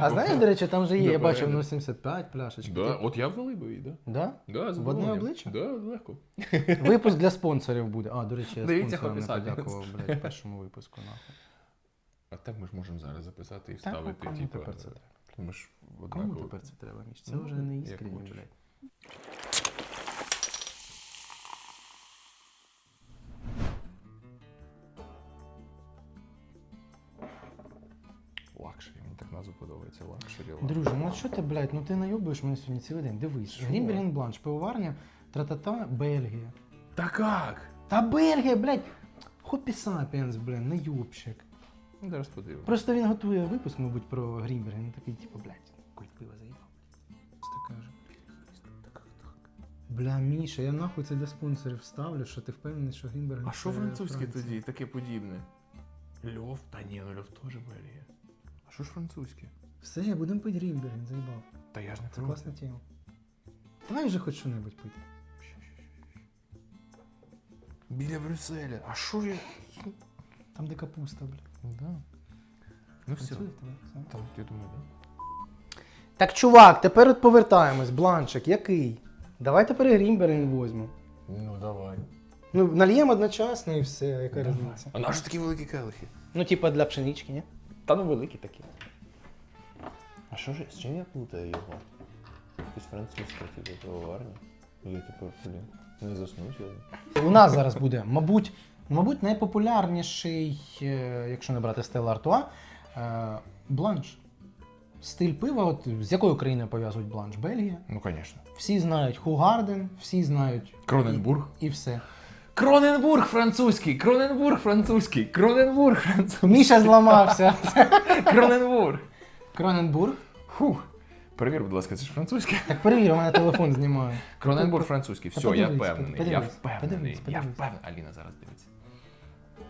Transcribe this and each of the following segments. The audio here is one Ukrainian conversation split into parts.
А знаєш, до речі, там же є, я бачив 0,75 пляшечки. Да, от я в би її, да? Да? Да, з В одне задоволенням. обличчя? Да, легко. Випуск для спонсорів буде. А, до речі, я Дивіться, спонсорам не подякував, блядь, в першому випуску, нахуй. А так ми ж можемо зараз записати і Так, вставити, кому типу. тепер це треба? Ми ж Кому однаково. тепер це треба, Міш? Це Ну, вже не як іскренні, хочеш. блядь. Подобається. Лакшері. Друже, ну що ти, блядь, ну ти найобуєш мене сьогодні цілий день. Дивись. Що? Грінберген Бланш, пивоварня, тра-та-та, Бельгія. Та як? Та Бельгія, блядь, Хопі Сапіенс, блядь, найобщик. Ну, зараз подивимось. Просто він готує випуск, мабуть, про Грінберген. Він такий, типу, блядь, куть пиво заїхав. Бля, Міша, я нахуй це для спонсорів ставлю, що ти впевнений, що Грінберген. А що французьке тоді? Таке подібне. Льов? Та ні, ну Льов теж Бельгія. А що ж французьке? Все, будемо пити Грінберген, заїбав. Та я ж не Це проти. класна тема. Давай вже хоч що-небудь пити. Біля Брюсселя. А що я? Там, де капуста, бля. Да. Ну все. Працює в тебе, все? Там, я думаю, да. Так, чувак, тепер от повертаємось. Бланчик, який? Давай тепер і Грінберген візьмемо. Ну давай. Ну, нальємо одночасно і все, яка різниця. А наші такі великі келихи? Ну, типа для пшенички, ні? Та ну великі такі. А що ж, з чим я плутаю його? Якось французьке, типу, пивоварня. Я типу, блін, не заснуть я. У нас зараз буде, мабуть, мабуть, найпопулярніший, е, якщо не брати Стелла Артуа, е, бланш. Стиль пива, от з якою країною пов'язують бланш? Бельгія. Ну, звісно. Всі знають Хугарден, всі знають Кроненбург. і, і все. Кроненбург французький! Кроненбург французький! Кроненбург французький! Міша зламався. Кроненбург! Кроненбург. Фух. Перевір, будь ласка, це ж французьке. Так перевір, у мене телефон знімає. Кроненбург французький. Все, я впевнений. Я впевнений. Я впевнений. Аліна зараз дивиться.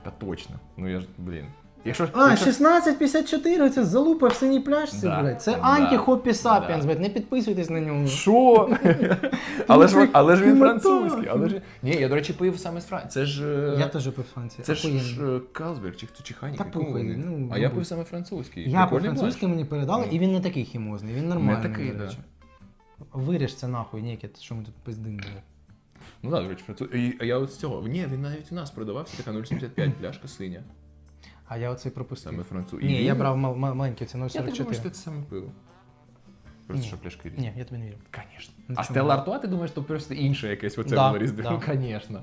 Та точно. Ну я ж, блін. Якщо, А, якщо... 1654, це залупа в синій пляшці, Да, блядь. Це да, анті-хоппі сапіенс, да. блядь. Не підписуйтесь на нього. Що? але, ж, але ж він французький. Але ж... Ні, я, до речі, пив саме з Франції. Це ж. е, Я теж пив Франції. Це ж Охуєнно. е, Калсберг чи хто чи Хайнік, Та похуй, ну, А я пив саме французький. Я по Прикольний французький мені передали, і він не такий хімозний, він нормальний, такий, до да. речі. Виріж це нахуй, некіт, що ми тут пиздим. Ну так, до речі, французький. І я от з цього. Ні, він навіть у нас продавався така 0,75 пляшка синя. А я оцей пропустив. Саме французький. Ні, я брав мал- мал- маленький, це Я так думаю, що ти це саме пиво. Просто Ні. що пляшки різні. Ні, я тобі не вірю. Звісно. Ну, А чому? Стелла Артуа, ти думаєш, то просто інше якесь оце Да, було різдвяне? да. Ну, звісно.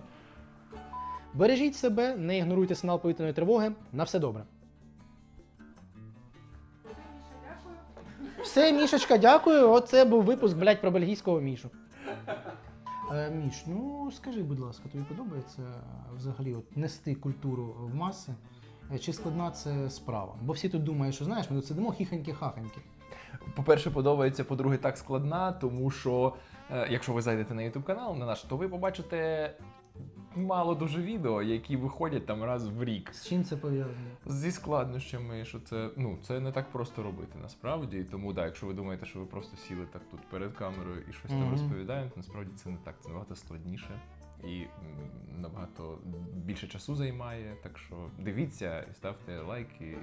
Бережіть себе, не ігноруйте сигнал повітряної тривоги. На все добре. Все, Мішечка, дякую. Оце був випуск, блядь, про бельгійського Мішу. Е, Міш, ну скажи, будь ласка, тобі подобається е, взагалі от, нести культуру в маси? Е, Чи складна це справа? Бо всі тут думають, що знаєш, ми тут сидимо хіханьки-хаханьки. По-перше, подобається, по-друге, так складна, тому що е, якщо ви зайдете на YouTube канал на наш, то ви побачите мало дуже відео, які виходять там раз в рік. З чим це пов'язано? Зі складнощами, що це ну це не так просто робити насправді. Тому да, якщо ви думаєте, що ви просто сіли так тут перед камерою і щось Мгм. там розповідаєте, насправді це не так. Це набагато складніше і набагато більше часу займає. Так що дивіться і ставте лайки.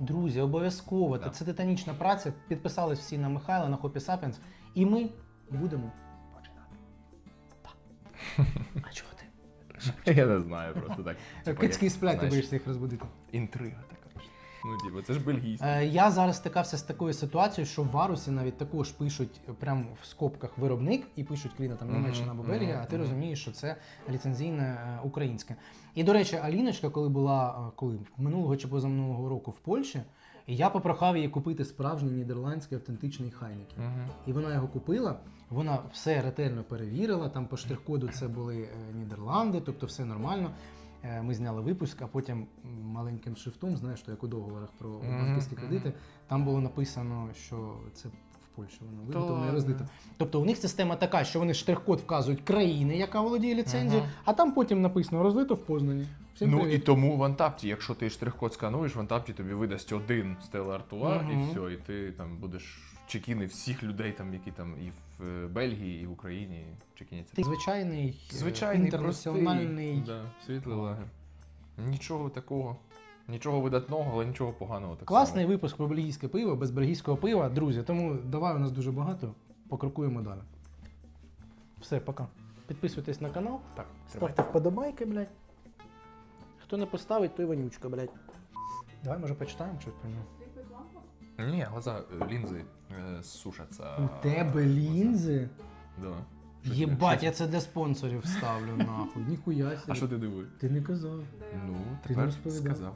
Друзі, обов'язково. Да. Це титанічна праця. Підписались всі на Михайла, на Хопі Сапіенс. І ми будемо починати. Так. А чого ти? Я не знаю, просто так. Типа, Кицькі сплять, ти боїшся їх розбудити. Інтрига така. Ну, типу, це ж бельгійське. Е, я зараз стикався з такою ситуацією, що в Варусі навіть також пишуть прямо в скобках виробник і пишуть країна там Мгм, Німеччина або мгм, Бельгія, а ти мгм. розумієш, що це ліцензійне е, українське. І до речі, Аліночка, коли була е, коли минулого чи позаминулого року в Польщі, і я попрохав її купити справжній нідерландський автентичний хайнікін. Мгм. І вона його купила. Вона все ретельно перевірила. Там по штрих-коду це були е, Нідерланди, тобто все нормально. Е, Ми зняли випуск, а потім маленьким шрифтом, знаєш, то як у договорах про банківські кредити, там було написано, що це в Польщі воно виготовлено і роздито. Тобто у них система така, що вони штрих-код вказують країни, яка володіє ліцензією, а там потім написано розлито в Познані. Всім Ну і тому в Антапті, якщо ти штрих-код скануєш, в Антапті тобі видасть один Стелла Артуа, Мгм. і все, і ти там будеш чекіни всіх людей, там, які там і в е, Бельгії, і в Україні чекіняться. Звичайний, е, Звичайний інтернаціональний. простий, да, світлий лагер. Нічого такого. Нічого видатного, але нічого поганого. Так Класний само. випуск про бельгійське пиво, без бельгійського пива, друзі. Тому давай у нас дуже багато. Покрокуємо далі. Все, пока. Підписуйтесь на канал, Так, ставте вподобайки, блядь. Хто не поставить, той вонючка, блядь. Давай, може, почитаємо щось про нього. Ні, глаза, е, лінзи е, сушаться. У тебе лінзи? Да. Єбать, я це для спонсорів ставлю, нахуй. Ніхуя А що ти дивив? Ти не казав. Ну, Ти не тепер розповідав. сказав.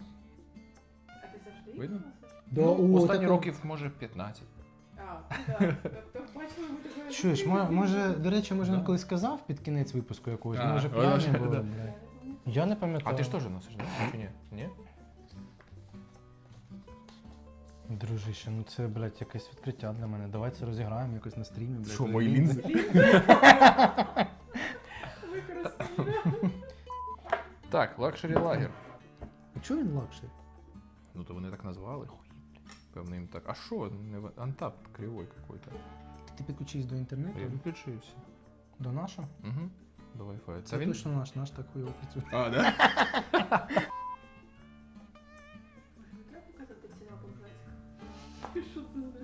А ти завжди Видно? їх носиш? Да, ну, о, останні таке- років, може, 15. А, так. Тобто бачили ми такої Чуєш, мо- може, до речі, може, Да. він колись казав під кінець випуску якогось, А, ми вже вона п'яні були, да. блядь. Я не пам'ятаю. А ти ж теж носиш, да? Чи ні? Ні? Дружище, ну це, блядь, якесь відкриття для мене. Давай це розіграємо якось на стрімі, блядь. Що, мої лінзи? Так, лакшері лагер. А чого він лакший? Ну то вони так назвали. Певно їм так. А що? Не Антап кривой какой-то. Ти підключись до інтернету, Я відключився. до нашого? Угу. До Wi-Fi. Це точно наш, наш так хуйово працює. А, да?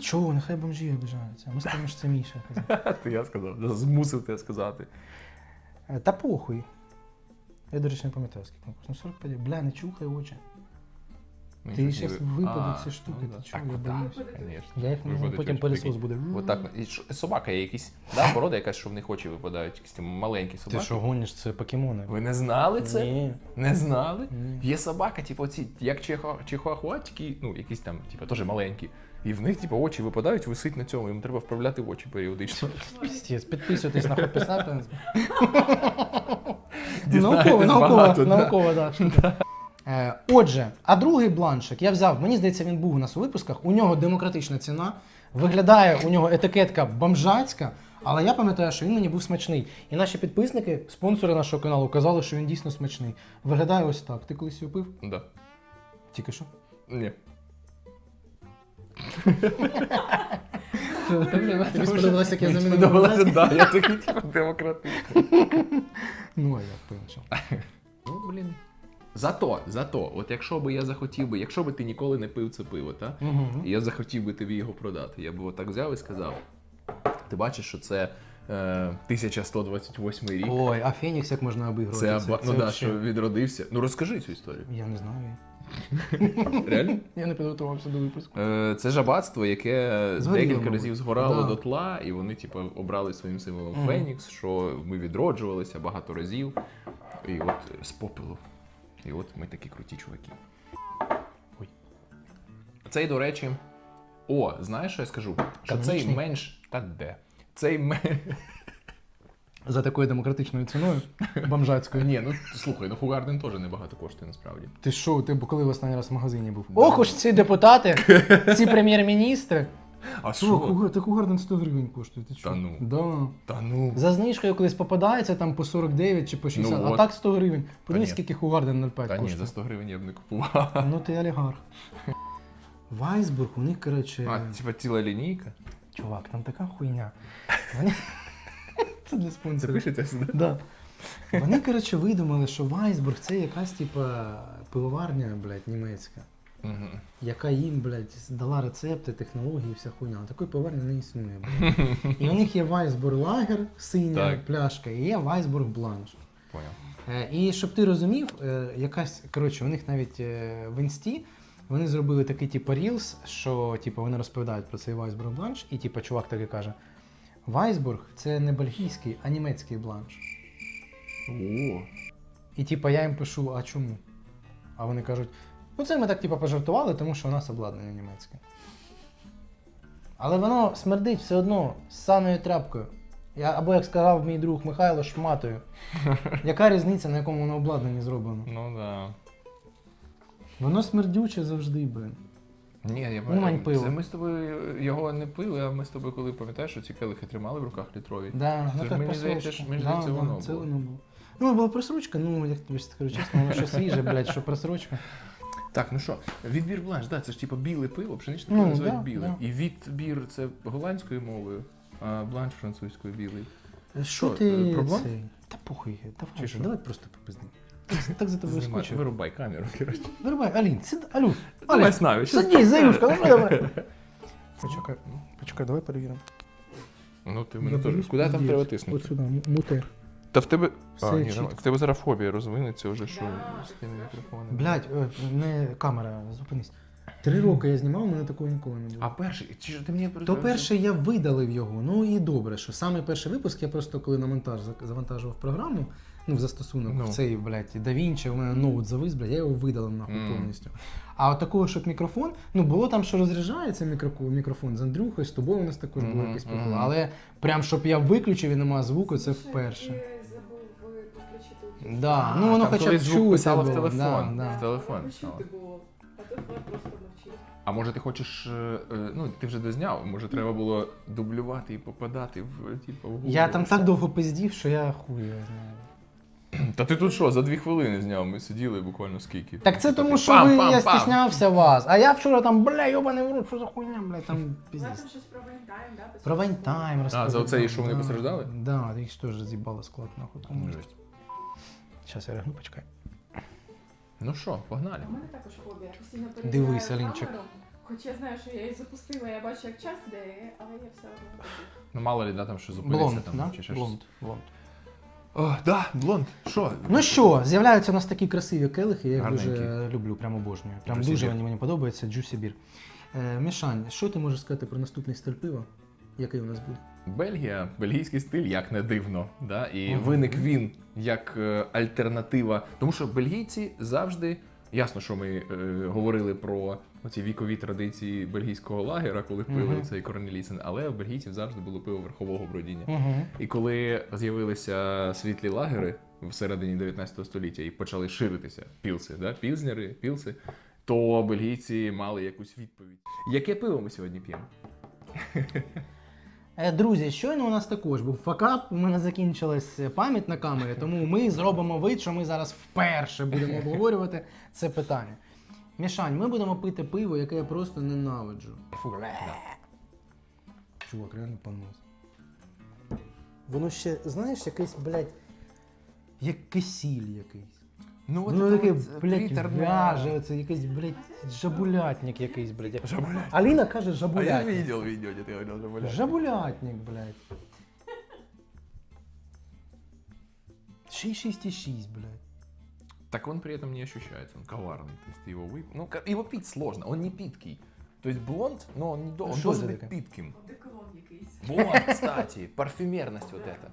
Чого, нехай бомжі обіжаються. Ми скажемо, що це Міша казав. Ти я сказав. Змусив тебе сказати. Е, Та похуй. Я, до речі, не пам'ятаю, скільки конкурс. Ну, 45. Бля, не чухай очі. Ну, Ти ті- випадуть А, ці штуки, ну ти чого, я боюсь. конечно. Я їх знаю, потім пилісос буде. Отак. І що- собака є якісь, да, порода якась, що в них очі випадають, якісь там маленькі Ти собаки. що гониш, це покемони? Ви не знали це? Ні. Не знали? Є собака, типу, ці, як чихуа- чихуахуа, тільки, ну, якісь там, типу, теж маленькі. І в них, типу, очі випадають, висить на цьому, їм треба вправляти в очі періодично. Пістець, підписуйтесь на Sapiens. Дізнаєтесь Науково, науково, багато, да. науково, так. Е, Отже, а другий бланшик я взяв, мені здається, він був у нас у випусках. У нього демократична ціна. Виглядає у нього етикетка бомжацька, але я пам'ятаю, що він мені був смачний. І наші підписники, спонсори нашого каналу, казали, що він дійсно смачний. Виглядає ось так. Ти колись його пив? Да. Тільки що? Ні. Тобі сподобалося, як я замінив сподобалося, да, я такий, типу, демократичний. Ну, а як по-іншому. Ну, блін. Зато, зато, от якщо би я захотів би, якщо би ти ніколи не пив це пиво, та? Мгм. І я захотів би тобі його продати. Я б отак взяв і сказав. Ти бачиш, що це е, 1128 рік. Ой, а Фенікс як можна обігрувати? це, аба- ну да, вообще- що відродився. Ну розкажи цю історію. Я не знаю. Реально? Я не підготувався до випуску. Е, Це жабатство, яке Згоріло, декілька мабуть. разів згорало Да. до тла, і вони, типу, обрали своїм символом Мгм. Фенікс, що ми відроджувалися багато разів. І от е, з попелу. І от ми такі круті чуваки. Ой. Цей, до речі. О, знаєш, що я скажу? Що цей менш. Та де? Цей менш. За такою демократичною ціною бомжацькою. Ні, ну слухай, ну Хугарден теж небагато коштує насправді. Ти що, ти б коли в останній раз в магазині був? Ох уж ці депутати, ці прем'єр-міністри. А Що, Кугар- та Кугарден 100 гривень коштує, ти? Та ну. Да. Та ну. За знижкою колись попадається там по 49 чи по 60, Ну а от. так 100 гривень. Подивись, ні. скільки Хугарден 05 Та ні, коштує. за 100 гривень я б не купував. Ну ти олігарх. Вайсбург, у них, коротше. А, типа ціла лінійка. Чувак, там така хуйня. Вони... Це для спонсорів. пишеться сюди. Да. Вони, коротше, видумали, що Вайсбург це якась, типа, пивоварня, блядь, німецька. Мгм. яка їм, блядь, дала рецепти, технології, вся хуйня. Але такої пиварні не існує. Блядь. І у них є Weisburg Лагер, синя Так. пляшка, і є Weisburg Бланш. Поняв. Е, І щоб ти розумів, е, якась, коротше, у них навіть е, в інсті вони зробили такий, типу, рілс, що типу, вони розповідають про цей Weisburg Бланш, і типу, чувак такий каже: Weisburg це не бельгійський, а німецький бланш. О, І типу, я їм пишу, а чому? А вони кажуть, ну це ми так типу, пожартували, тому що у нас обладнання німецьке. Але воно смердить все одно з саною тряпкою. Я, або, як сказав мій друг Михайло, шматою. Яка різниця, на якому воно обладнанні зроблено? ну да. Воно смердюче завжди, блин. Ні, я Умань пиво. Це ми з тобою його не пили, а ми з тобою, коли пам'ятаєш, що ці келихи тримали в руках літрові. Да, Це ж так мені здається, ж- мені здається, воно це було. воно було. Ну, була просрочка, ну, як тобі скажу чесно, воно що свіже, блядь, що просрочка. Так, ну що, відбір бланш, да, це ж типу біле пиво, пшеничне Ну, називають да, біле. да. І відбір це голландською мовою, а бланш французькою білий. Що Що, ти е, проблем? цей? Та похуй, давай, Чи що? давай просто попизди. Так за тобою скучив. Вирубай камеру, коротше. Вирубай, Алін, сиди, Алю, Давай Алін, з нами. щас- садись, заюшка, давай, давай. Почекай, почекай, давай перевіримо. Ну ти мене теж. Куди там треба тиснути? От сюди, м- мути. Та в тебе. Все А, ні, чітко. в тебе зараз фобія розвинеться вже, що з тим мікрофоном. Блядь, е, не камера, зупинись. Три роки я знімав, у мене такого ніколи не було. А перший, чи ж ти мені То перше я видалив його. Ну і добре, що саме перший випуск я просто коли на монтаж зак- завантажував програму, ну в застосунок Ну. в цей, блядь, DaVinci, у мене ноут завис, блядь, я його видалив нахуй Мгм. повністю. А от такого, щоб мікрофон, ну було там, що розряджається мікрофон, мікрофон з Андрюхою, з тобою у нас також було Мгм, якесь мгм. Але прям щоб я виключив і нема звуку, це вперше. Да, ну воно хоча б чути в було, телефон. Да, да. В телефон писало. було. А просто мовчить. А може ти хочеш. е, е, Ну, ти вже дозняв, може треба було дублювати і попадати в типу в Google. Я там так довго пиздів, що я хуй його знаю. Та ти тут що, за дві хвилини зняв? Ми сиділи буквально скільки. Так це тому, що пам, ви, пам, я пам. стіснявся вас. А я вчора там, бля, йобаний в рот, що за хуйня, бля, там Влад піздець. там щось про Вайнтайм, да? Про Вайнтайм розповідав. за оцей, що вони да. постраждали? Да, їх ж теж з'їбало склад, нахуй. Жесть. Зараз я рягну, почекай. Ну що, погнали. У мене також фобія. Я постійно перевіряю Дивись, Алінчик. камеру. Хоча я знаю, що я її запустила, я бачу, як час іде, але я все одно роблю. Ну мало ли, да, там що зупиниться Блонд, там да? чи ще щось. Блонд, блонд. О, да, блонд. Що? Ну що, з'являються у нас такі красиві келихи, я їх Гарненькі. дуже люблю, прям обожнюю. Прям Juicy дуже Beer. вони мені подобаються, Juicy Beer. Е, Мішань, що ти можеш сказати про наступний стиль пива? Який у нас буде? Бельгія, бельгійський стиль, як не дивно. Да? І Мгм. виник він як е, альтернатива. Тому що бельгійці завжди. Ясно, що ми е, говорили про ці вікові традиції бельгійського лагера, коли пили Мгм. цей Корнелісен, але у бельгійців завжди було пиво верхового бродіння. Угу. І коли з'явилися світлі лагери в середині 19 століття і почали ширитися пілси, да? пілзнери, пілси, то бельгійці мали якусь відповідь. Яке пиво ми сьогодні п'ємо? Е, Друзі, щойно у нас також був факап. У мене закінчилась пам'ять на камері, тому ми зробимо вид, що ми зараз вперше будемо обговорювати це питання. Мішань, ми будемо пити пиво, яке я просто ненавиджу. Фу, бля. Чувак, реально понос. Воно ще, знаєш, якийсь, блядь, як кисіль якийсь. Ну, Воно таке, блядь, приторне. вяже, оце якийсь, блядь, жабулятник якийсь, блядь. Жабулятник. Аліна каже А я жабулятник. видел видео, где ты говорил, что блядь. Жабулятник, блядь. 6,6,6, блядь. Так он при этом не ощущается, он коварный. То есть ты его выпил. Ну, ка- его пить сложно, он не питкий. То есть блонд, но он не до- он Что должен это быть такое? питким. Одеколон якийсь. Вот, кстати, парфюмерность вот эта.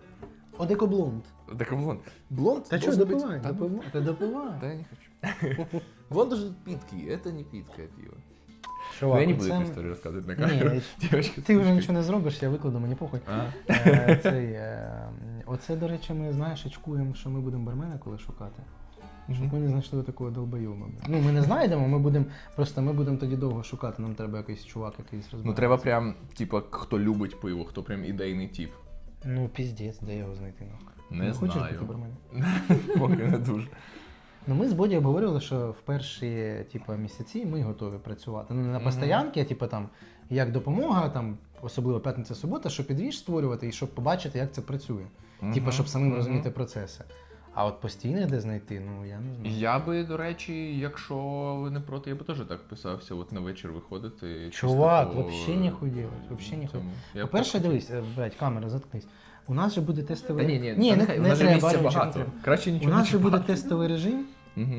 Одекоблонд. Так блонд. Блонд Та що, должен быть- допивай, Да ну, допивай, та допивай. Да я не хочу. Блонд должен быть питкий, это не питкое пиво. Чувак, Ну, я не буду це- эту историю рассказывать на камеру. Ні, Девочки, ти вже слушай. нічого не зробиш, я викладу, мені похуй. А? Е, Цей, е, оце, до речі, ми, знаєш, очкуємо, що ми будемо бармена коли шукати. Щоб ми не знайшли такого долбойома. Ну, ми не знайдемо, ми будемо, просто ми будемо тоді довго шукати, нам треба якийсь чувак якийсь розбиратися. Ну треба прям, типа, хто любить пиво, хто прям ідейний тип. Ну, піздець, де його знайти, Ну. Не Ну, Хочеш знаю. бути? Поки не дуже. Ну, ми з Боді обговорювали, що в перші типу, місяці ми готові працювати. Ну, не на постоянки, а типу, там, як допомога, там, особливо п'ятниця-субота, щоб підвіж створювати і щоб побачити, як це працює. Типу, щоб самим розуміти процеси. А от постійно де знайти, ну я не знаю. Я би, до речі, якщо ви не проти, я би теж так писався, от на вечір виходити. Чувак, чисто по, взагалі не хуй вообще не хуй. цьому. Я б По-перше, так хотів. дивись, е, блядь, камера, заткнись. У нас же буде Та тестовий ні, ні, ні, та не, нехай, у не нас же місця не багато. треба. Краще У нічого нас же буде чіпати. тестовий режим.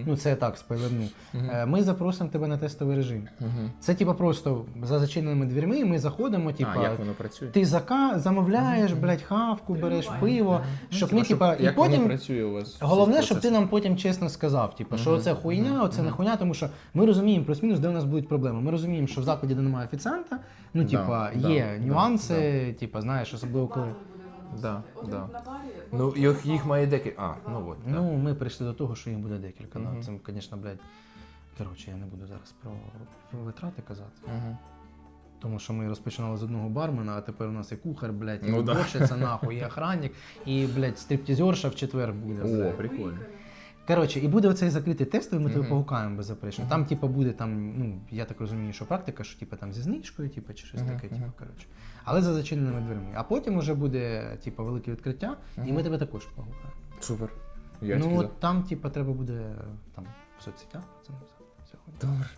Ну, це я так спойлерну. Е, Ми запросимо тебе на тестовий режим. Мгм. Це типа просто за зачиненими дверми, ми заходимо, типа, А, як воно працює? ти зака... замовляєш, Мгм. блядь, хавку, береш Мгм. пиво, Ну, щоб ми, типа, і як воно потім. працює у вас? Головне, щоб ти нам потім чесно сказав, типу, що Мгм. оце хуйня, оце не хуйня, тому що ми розуміємо плюс-мінус, де у нас будуть проблеми. Ми розуміємо, що в закладі, де немає офіціанта, ну, типа, да, є да, нюанси, типа, знаєш, особливо коли. Да, Один да. на барі, Ну, один їх, на їх барі. має декілька. А, ну от. Ну, ми прийшли до того, що їх буде декілька. Мгм. Да. Це, звісно, блядь. Коротше, я не буду зараз про, про витрати казати. Угу. Тому що ми розпочинали з одного бармена, а тепер у нас і кухар, блядь, і Ну да. уборщиця, нахуй, і охранник, і, блядь, стриптізерша в четвер буде. О, блядь. прикольно. Коротше, і буде оцей закритий тестовий, ми тебе Мгм. погукаємо беззаперечно. Там, типу, буде там, ну, я так розумію, що практика, що типу там зі знижкою, типу, чи щось Мгм, таке, мгм. типу, коротше. Але за зачиненими дверми. А потім вже буде, типу, велике відкриття, і ми Мгм. тебе також погукаємо. Супер. Я ну, от там, типа, треба буде там в соцсетях. Це сьогодні. Добре.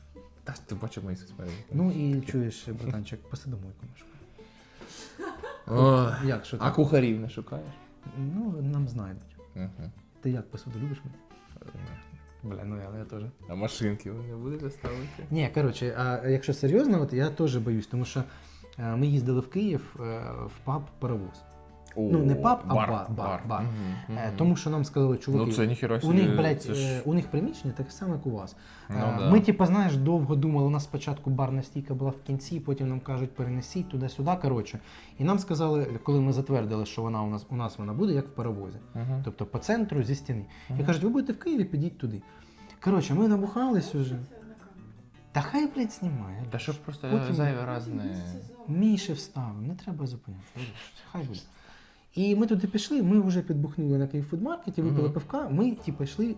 Та ти бачив мої соцмережі. Ну і чуєш, братанчик, посидомойку нашу. О, Як що а там? кухарів не шукаєш? Ну, нам знайдуть. Угу. Ти як посуду любиш мити? Бля, ну я, я теж. А машинки ви не будете ставити? Ні, коротше, а якщо серйозно, от я теж боюсь, тому що е, ми їздили в Київ е, в паб паровоз. Ну, не паб, а бар, бар, бар. Мгм, Е, мгм. Тому що нам сказали, чуваки, Ну це ніхіра у них, блядь, це ж- е, у них приміщення таке саме, як у вас. Ну, Е, да. Ми, типа, знаєш, довго думали, у нас спочатку барна стійка була в кінці, потім нам кажуть, перенесіть туди-сюди. Коротше. І нам сказали, коли ми затвердили, що вона у нас у нас вона буде, як в паровозі. Мгм. Тобто по центру зі стіни. Мгм. І кажуть, ви будете в Києві, підіть туди. Коротше, ми набухались уже. Та хай, блядь, знімає. Та щоб просто Потім- зайвий раз не. Міші вставив, не треба зупинятися. вибач, Хай буде. І ми туди пішли, ми вже підбухнули на Київфудмаркеті, випили Мгм. пивка, ми типу, йшли.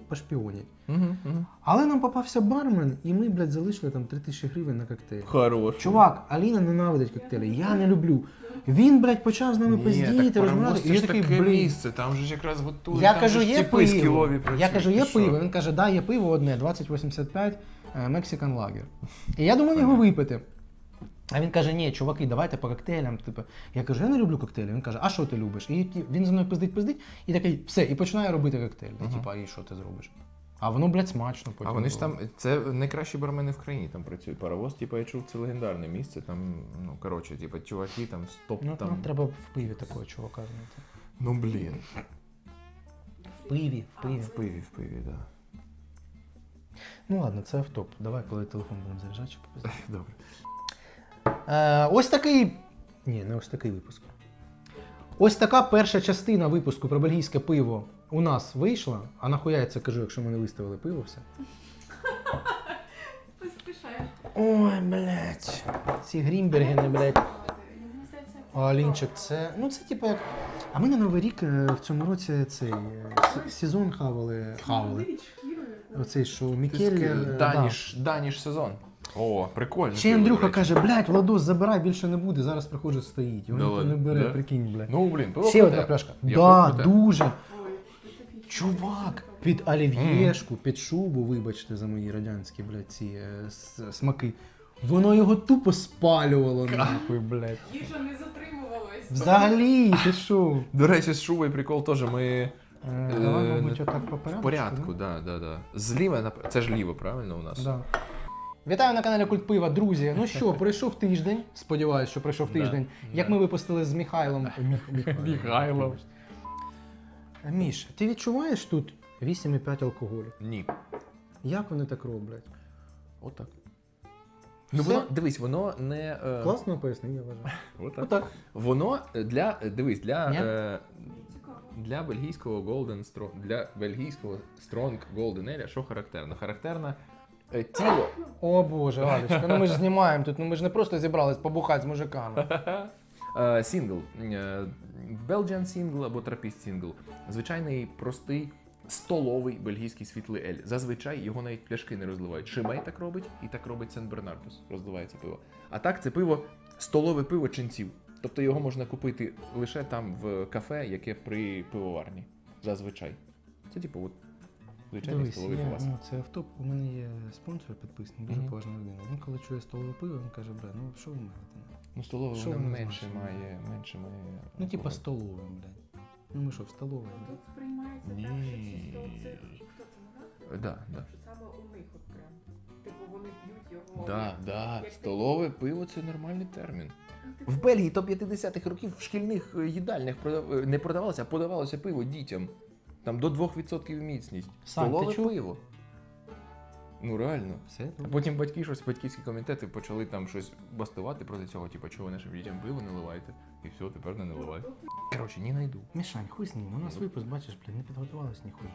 Мгм, мгм. Але нам попався бармен, і ми, блядь, залишили там 3 тисячі гривень на коктейль. Хорош. Чувак, Аліна ненавидить коктейлі, я не люблю. Він, блядь, почав з нами пиздіти, розмовляти. І я такий, блін. місце, там же ж якраз готують. Я там кажу, же ж є тіпи з пиво. кілові Я працюють. кажу, Ти є що? пиво. Він каже, да, є пиво одне, 2085 е, Mexican Lager. І я думав його випити. А він каже, ні, чуваки, давайте по коктейлям. Типу, я кажу, я не люблю коктейлі. Він каже, а що ти любиш? І він за мною пиздить, пиздить, і такий, все, і починає робити коктейль. Мгм. Типа, і що ти зробиш? А воно, блядь, смачно потім. А вони ж там, це найкращі бармени в країні там працюють. Паровоз, типу, я чув, це легендарне місце. Там, ну коротше, типу, чуваки там стоп Ну, там. нам треба в пиві такого чувака знайти. Ну блін. В пиві, в пиві. В пиві, в пиві, так. Ну ладно, це автоп. Давай, коли телефон будемо заряджати, чи попиздити. Добре. Е, ось такий. Ні, не ось такий випуск. Ось така перша частина випуску про бельгійське пиво у нас вийшла. А нахуя я це кажу, якщо ми не виставили пиво все. Поспішаєш. Ой, блядь. Ці грімбергени, блядь. А Алінчик, це. Ну це типу як. А ми на Новий рік е, в цьому році цей е, с- сезон хавали. Хавали. Оцей, що Мікеллер. е, да. Даніш, Даніш сезон. О, прикольно. Ще Андрюха каже, блядь, Владос, забирай, більше не буде, зараз приходжу стоїть. Його ніхто не бере, да? прикинь, блядь. Ну, блін, пиво Ще круте. одна пляшка. Я Да, круте. дуже. Чувак, під олів'єшку, під шубу, вибачте за мої радянські, блядь, ці е, с- смаки. Воно його тупо спалювало нахуй, блядь. Їжа не затримувалась. Взагалі, ти що? До речі, з шубою прикол теж ми Е, Давай, Е, мабуть, отак по порядку. в порядку, да, да, да. Зліва, нап- це ж ліво, правильно у нас? Да. Вітаю на каналі Культ Пива, друзі. Ну що, пройшов тиждень. Сподіваюсь, що пройшов Да, тиждень. Як да. ми випустили з Михайлом. Міх- Михайлом. Міш, ти відчуваєш тут 8,5 алкоголю? Ні. Як вони так роблять? Отак. Ну, Все? воно, дивись, воно не. е, Класно пояснив, я вважаю. Отак. Отак. Воно для. Дивись, для. Ні? Е, для бельгійського Golden Strong, для бельгійського Strong Golden Ale, що характерно? Характерно е, тіло. О боже, Алечка, ну ми ж знімаємо тут, ну ми ж не просто зібрались побухати з мужиками. Е, Сінгл. Е, Belgian Single або Trappist Single. Звичайний простий столовий бельгійський світлий ель. Зазвичай його навіть пляшки не розливають. Шимей так робить, і так робить Сен Бернардус. Розливається пиво. А так це пиво столове пиво ченців. Тобто його можна купити лише там в кафе, яке при пивоварні. Зазвичай. Це типу от звичайний Дивись, столовий я, пивас. ну, це автоп, у мене є спонсор підписаний, дуже Мгм. поважна людина. Він коли чує столове пиво, він каже, бля, ну що ви маєте? Ну, столове Що воно менше має, менше має. Ну, типа столове, блядь. Ну ми що, в столовій? Тут сприймається так, Ні. що чисто це. Хто це мурах? Да, да. Що саме у них от прям. Типу вони п'ють його. Да, да, як столове пиво це нормальний термін. Ну, В Бельгії до 50-х років в шкільних е, їдальнях продав- е, не продавалося, а подавалося пиво дітям. Там до 2% міцність. Сань, ти Столове чув? пиво. Ну реально. Все, А потім батьки щось, батьківські комітети почали там щось бастувати проти цього, типу, чого ви нашим дітям пиво не ливаєте? І все, тепер не наливають. Коротше, не найду. Мішань, хуй з ним. У нас Ну. випуск, бачиш, блядь, не підготувалось ніхуя.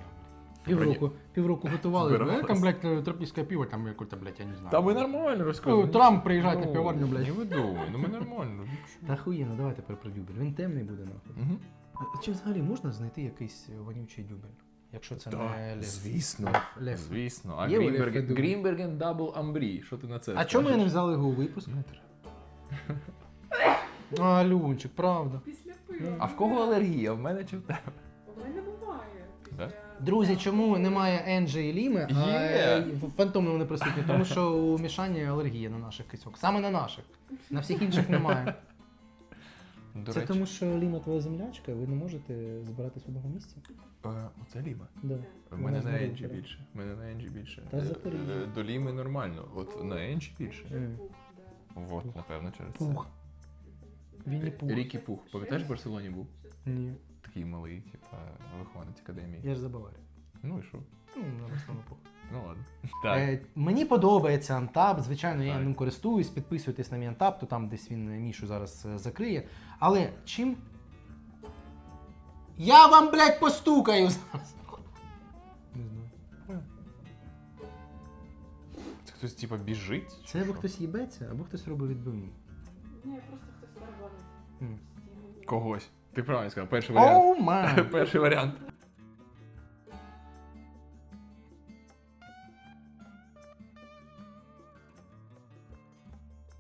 Вроді- Півроку, півроку готували. Збиралось. Е, Там, блядь, тропічне пиво, там якось, блядь, я не знаю. Та ми нормально Ну, розказуємо. Трамп приїжджає на пивоварню, блядь. Не видумуй, ну ми нормально. Та хуєно, давай тепер про дюбель. Він темний буде нахуй. Угу. А Чи взагалі можна знайти якийсь вонючий дюбель? Якщо це не лев. Звісно. Лев. Звісно. А Є у Лев Грінберген, Федур? Грінберген Дабл Амбрі. Що ти на це? А чому ми не скажеш? взяли його у випуск? Не треба. А, Люнчик, правда. Після пива. А в кого алергія? В мене чи в тебе? У мене буває. Да? Після Друзі, чому немає Енджі і Ліми, а Є. е, фантоми вони присутні? Тому що у Мішані алергія на наших кицьок. Саме на наших. На всіх інших немає. До Це речі, тому, що Ліма твоя землячка, ви не можете збиратись в одному місці. е, оце Ліма. Да. У Вона мене з на Маріуполя. Енджі більше. У мене на Енджі більше. Та Е, Запоріжжя. е, До Ліми нормально. От на Енджі більше. Мгм. Да. Вот, напевно, через це. Пух. Вінні Пух. Рікі Пух. Пам'ятаєш, в Барселоні був? Ні. Такий малий, типа, вихованець академії. Я ж за Баварію. Ну і що? Ну, на Барселону Пух. Ну ладно. Так. Е, мені подобається Антап, звичайно, я Так. ним користуюсь, підписуйтесь на мій Антап, то там десь він е, Мішу зараз е, закриє. Але чим. Я вам, блядь, постукаю зараз. Не знаю. Це хтось, типа, біжить? чи Це або що? хтось їбеться, або хтось робить відбивні. Ні, просто хтось тарабанить. М. Когось. Ти правильно сказав, перший варіант. Оу май! Перший варіант.